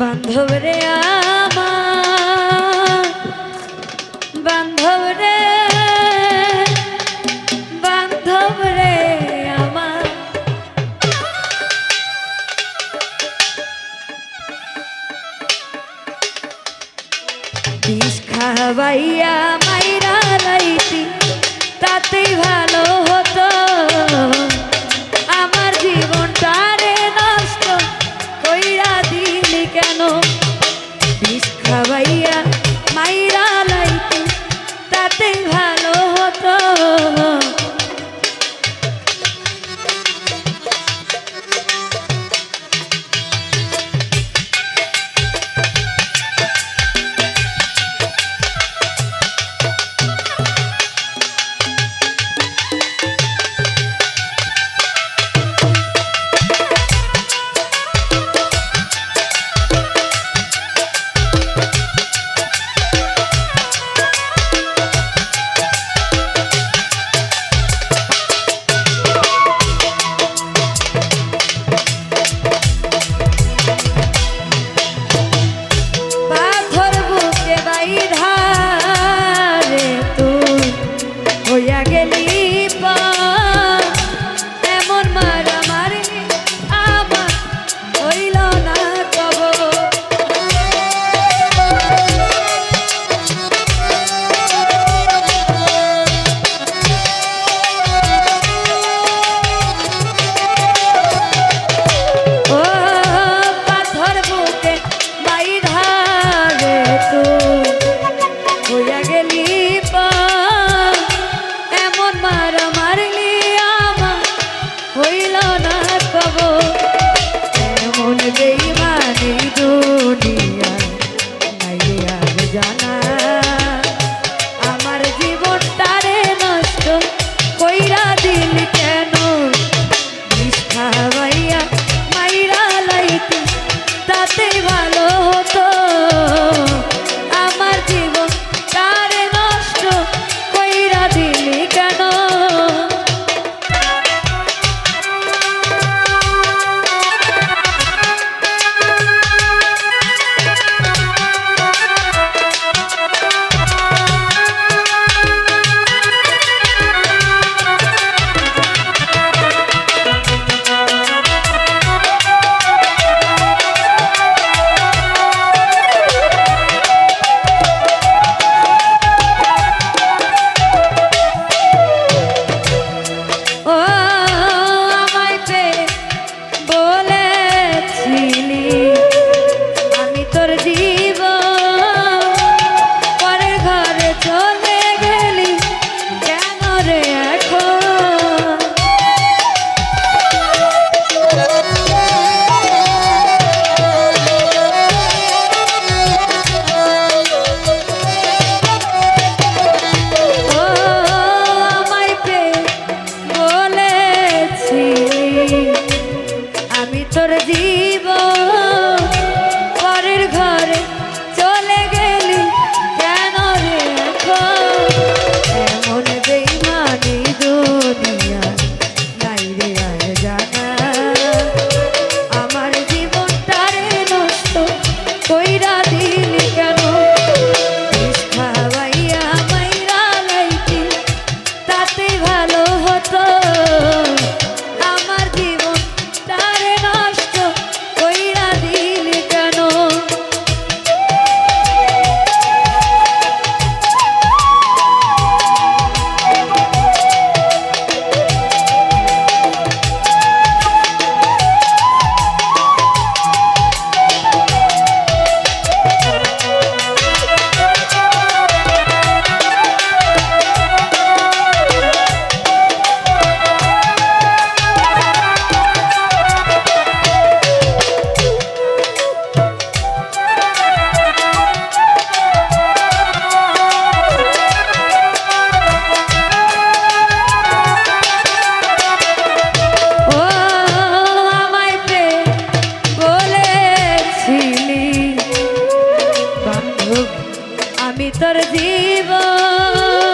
বান্ধব রে আমার, বান্ধব রে বান্ধব রে আমার। বিষ খাওয়াইয়া মাইরা লাইতি তাতেই ভালো হতো। ভিতর জীবন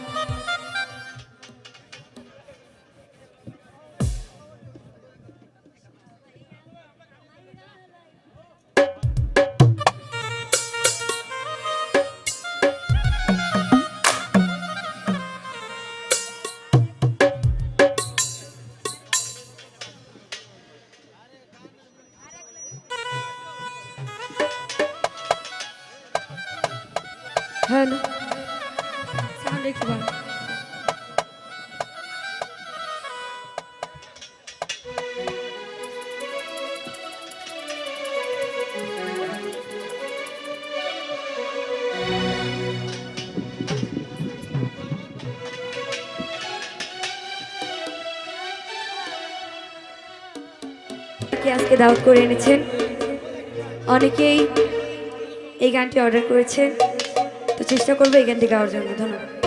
তাহলে আজকে দাওয়াত করে এনেছেন। অনেকেই এই গানটি অর্ডার করেছেন। তো চেষ্টা করব এই গানটি গাওয়ার জন্য। ধন্যবাদ।